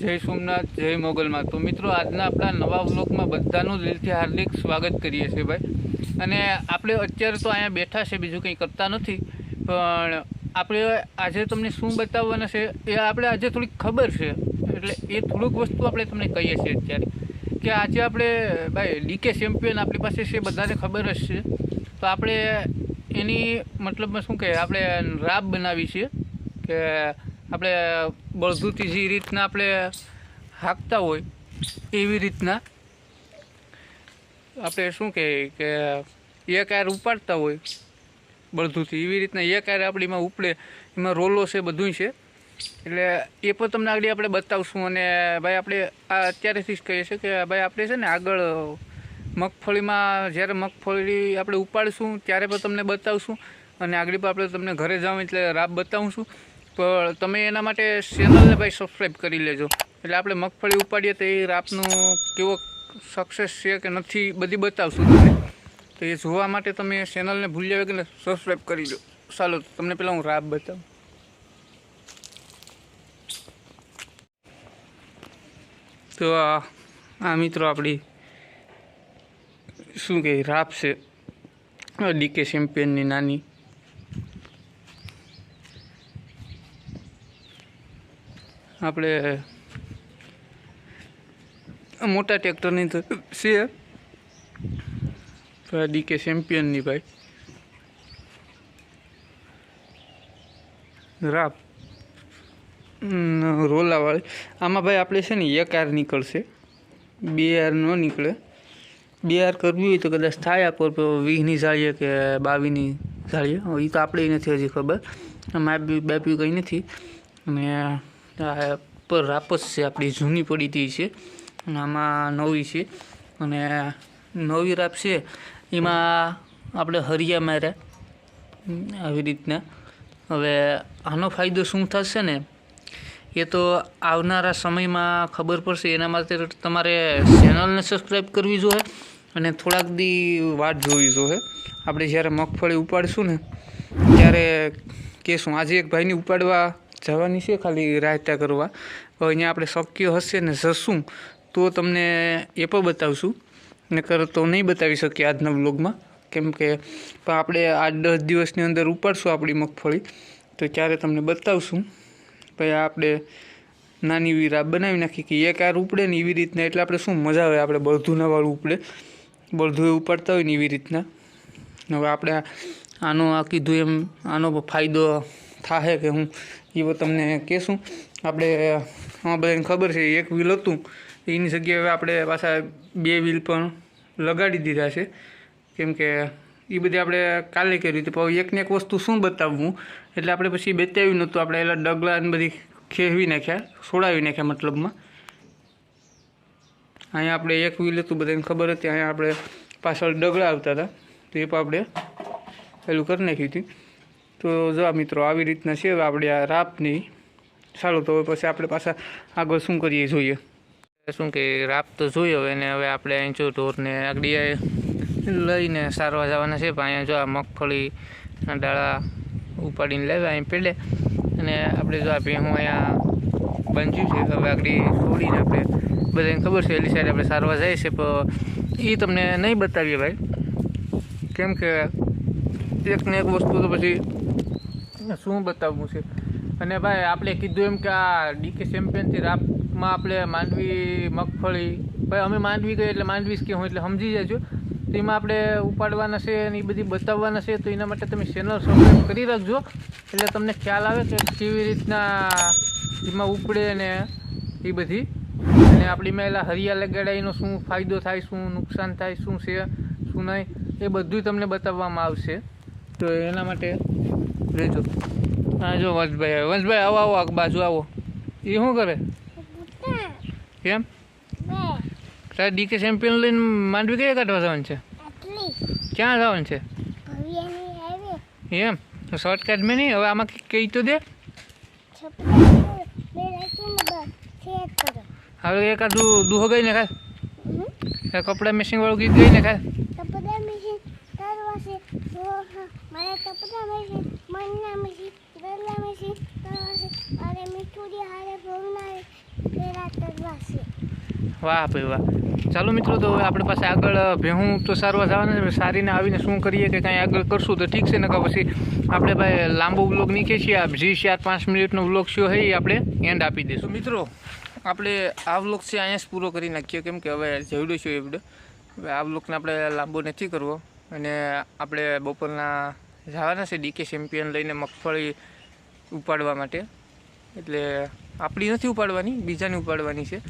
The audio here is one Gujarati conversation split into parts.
જય સોમનાથ, જય મોગલમાં. તો મિત્રો, આજના આપણા નવા વ્લોગમાં બધાનું દિલથી હાર્દિક સ્વાગત કરીએ છીએ ભાઈ. અને આપણે અત્યારે તો અહીંયા બેઠા છે, બીજું કંઈ કરતા નથી. પણ આપણે આજે તમને શું બતાવવાના છે, એ આપણે આજે થોડીક ખબર છે. એટલે એ થોડુંક વસ્તુ આપણે તમને કહીએ છીએ અત્યારે. કે આજે આપણે, ભાઈ, ડીકે ચેમ્પિયન આપણી પાસે છે, બધાને ખબર જ છે. તો આપણે એની મતલબમાં શું કહે આપણે રાબ બનાવી છે. કે આપણે બળદુથી જે રીતના આપણે હાંકતા હોય, એવી રીતના આપણે શું કહે કે એક આર ઉપાડતા હોય બળદુથી એવી રીતના એક આર આપણીમાં ઉપડે, એમાં રોલો છે બધું છે. એટલે એ પણ તમને આગળ આપણે બતાવશું અને ભાઈ આપણે આ અત્યારેથી જ કહીએ છીએ કે ભાઈ આપણે છે ને આગળ મગફળીમાં, જ્યારે મગફળી આપણે ઉપાડીશું, ત્યારે પણ તમને બતાવશું અને આગળ પણ આપણે તમને ઘરે જાઉં એટલે રાબ બતાવશું. પણ તમે એના માટે ચેનલને ભાઈ સબસ્ક્રાઈબ કરી લેજો. એટલે આપણે મગફળી ઉપાડીએ તો એ રાપનું કેવો સક્સેસ છે કે નથી, બધી બતાવશું તમને. તો એ જોવા માટે તમે ચેનલને ભૂલ્યા વગર સબસ્ક્રાઈબ કરી લો. ચાલો, તમને પહેલાં હું રાપ બતાવું. તો આ આ મિત્રો આપણી, શું કહે રાપ છે. ડીકે ચેમ્પિયનની નાની. આપણે મોટા ટ્રેક્ટરની છે ડીકે ચેમ્પિયનની ભાઈ. રાપ રોલાવાળી. આમાં ભાઈ આપણે છે ને એક આર નીકળશે. બે આર ન નીકળે. બે આર કરવી હોય તો કદાચ થાય આપો તો વીસની જાળીએ કે બાવીસની જાળીએ? એ તો આપણે નથી હજી ખબર. માપી બાપ્યું કંઈ નથી. અને રાપસ છે, આપણી જૂની પડી હતી છે આમાં નવી છે, અને નવી રાપ છે, એમાં આપણે હરિયા માર્યા, આવી રીતના. હવે આનો ફાયદો શું થશે ને, એ તો આવનારા સમયમાં ખબર પડશે. એના માટે તમારે ચેનલને સબસ્ક્રાઈબ કરવી જોઈએ અને થોડાક દી વાટ જોવી જોઈએ. આપણે જ્યારે મગફળી ઉપાડીશું ને, ત્યારે કહેશું, આજે એક ભાઈની ઉપાડવા જવાની છે ખાલી રાયતા કરવા. હવે અહીંયા આપણે શક્ય હશે ને જશું, તો તમને એ પણ બતાવશું. નકર તો નહીં બતાવી શકીએ આજના વ્લોગમાં. કેમ કે પણ આપણે આઠ દસ દિવસની અંદર ઉપાડશું આપણી મગફળી. તો ત્યારે તમને બતાવશું. પછી આપણે નાની એવી રાબ બનાવી નાખી કે એક આર ઉપડે ને એવી રીતના. એટલે આપણે શું મજા આવે, આપણે બળધુનાવાળું ઉપડે. બળધુએ ઉપાડતા હોય ને એવી રીતના. હવે આપણે આનો આ કીધું એમ, આનો ફાયદો થાહે કે હું એ તમને કહેશું. આપણે આમાં બધાને ખબર છે, એક વ્હીલ હતું. એની જગ્યાએ આપણે પાછા બે વ્હીલ પણ લગાડી દીધા છે. કેમ કે એ બધી આપણે કાલે કર્યું હતી. પણ એકને એક વસ્તુ શું બતાવવું? એટલે આપણે પછી બતાવ્યું નહોતું. આપણે એલા ડગલા અને બધી ખેવી નાખ્યા, છોડાવી નાખ્યા મતલબમાં. અહીંયા આપણે એક વ્હીલ હતું, બધાને ખબર હતી. અહીંયા આપણે પાછળ ડગલા આવતા હતા. તો એ પણ આપણે પેલું કરી નાખ્યું હતું. તો જો મિત્રો આવી રીતના છે આપણે આ રાપની સારું તો હવે પછી આપણે પાછા આગળ શું કરીએ જોઈએ. શું કે રાપ તો જોઈ હવે ને હવે આપણે અહીં જો ઢોરને આગળ લઈને સારવા જવાના છે, પણ અહીંયા જો આ મગફળીના ડાળા ઉપાડીને લેવા અહીં પેલે. અને આપણે જો આ ભેહું અહીંયા બાંધ્યું છે હવે આગળ છોડીને આપણે બધાને ખબર છે, એલી સાઈડ આપણે સારવા જાય છે પણ એ તમને નહીં બતાવીએ ભાઈ. કેમ કે એક ને એક વસ્તુ તો પછી શું બતાવવું છે? અને ભાઈ, આપણે કીધું એમ કે આ ડીકે ચેમ્પિયનથી રાપમાં આપણે માંડવી, મગફળી, ભાઈ, અમે માંડવી ગઈ એટલે માંડવી જ હું, એટલે સમજી જજો. તો એમાં આપણે ઉપાડવાના છે અને એ બધી બતાવવાના છે, તો એના માટે તમે ચેનલ સબસ્ક્રાઈબ કરી રાખજો. એટલે તમને ખ્યાલ આવે કે કેવી રીતના એમાં ઉપડે ને એ બધી. અને આપણી મેલા હરિયા લગાડાઈનો શું ફાયદો થાય, શું નુકસાન થાય, શું છે, શું નહીં, એ બધું તમને બતાવવામાં આવશે. તો એના માટે રહેજો હા જો વંશભાઈ વંશભાઈ આવો આવો આ બાજુ આવો. એ શું કરે? કેમ? તારે ડીકે ચેમ્પિયન લઈને માંડવી કઈ કાઢવા જવાનું છે? ક્યાં જવાનું છે? એમ? શોર્ટકટ મેં નહીં? હવે આમાં કહી તો દે. હવે એકાદું દુહો ગઈ ને ખાય. કપડા મેશિંગ વાળું ગીત ગઈ ને ખાય. તરવાશે મનના મશીન ગરલા મશીન તરવાશે મારે મીઠું પૂરી હારે ભોગનારે પેલા તરવા વાહ ભાઈ વાહ. ચાલો મિત્રો, તો હવે આપણે પાસે આગળ ભેહું તો સારવાર જવાના છે સારીને આવીને શું કરીએ કે કાંઈ આગળ કરશું તો ઠીક છે ને પછી આપણે ભાઈ લાંબો બ્લોગ નીકળીએ છીએ આ જી ચાર પાંચ મિનિટનો બ્લોગ છે એ આપણે એન્ડ આપી દઈશું. મિત્રો, આપણે આ બ્લોગ છે અહીંયા જ પૂરો કરી નાખીએ, કેમ કે હવે જેવડો છે એવડો. હવે આ બ્લોગને આપણે લાંબો નથી કરવો. અને આપણે બપોરના જવાના છે ડીકે ચેમ્પિયન લઈને મગફળી ઉપાડવા માટે. એટલે આપણી નથી ઉપાડવાની, બીજાની ઉપાડવાની છે.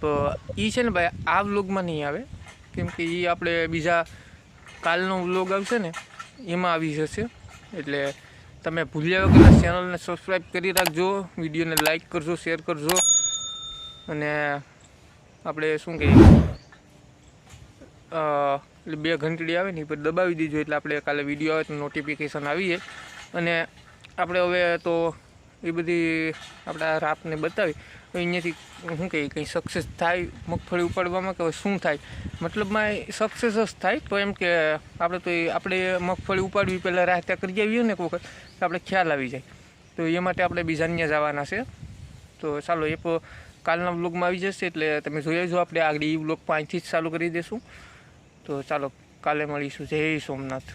તો એ છે ને ભાઈ, આ વ્લોગમાં નહીં આવે. કેમ કે એ આપણે બીજા કાલનો વ્લોગ આવશે ને, એમાં આવી જશે. એટલે તમે ભૂલ્યા વગર ચેનલને સબસ્ક્રાઈબ કરી રાખજો, વિડીયોને લાઈક કરજો શેર કરજો. અને આપણે શું કહીએ? એટલે બે ઘંટડી આવે ને એ પર દબાવી દીજો. એટલે આપણે કાલે વીડિયો આવે તો નોટિફિકેશન આવી જાય અને આપણે હવે તો એ બધી આપણા રાપને બતાવી. અહીંયાથી શું કહીએ, કંઈ સક્સેસ થાય મગફળી ઉપાડવામાં કે શું થાય? મતલબમાં સક્સેસ જ થાય, તો એમ કે આપણે તો આપણે મગફળી ઉપાડવી પહેલાં રાહ ત્યાં કરી આવીએ ને એક વખત, તો આપણે ખ્યાલ આવી જાય. તો એ માટે આપણે બીજાને ત્યાં જવાના છે. તો ચાલો એ કાલના બ્લોગમાં આવી જશે, એટલે તમે જોઈ આવજો આપણે આગળ એ બ્લોગ પાંચથી જ ચાલુ કરી દઈશું તો ચાલો કાલે મળીશું. જય સોમનાથ.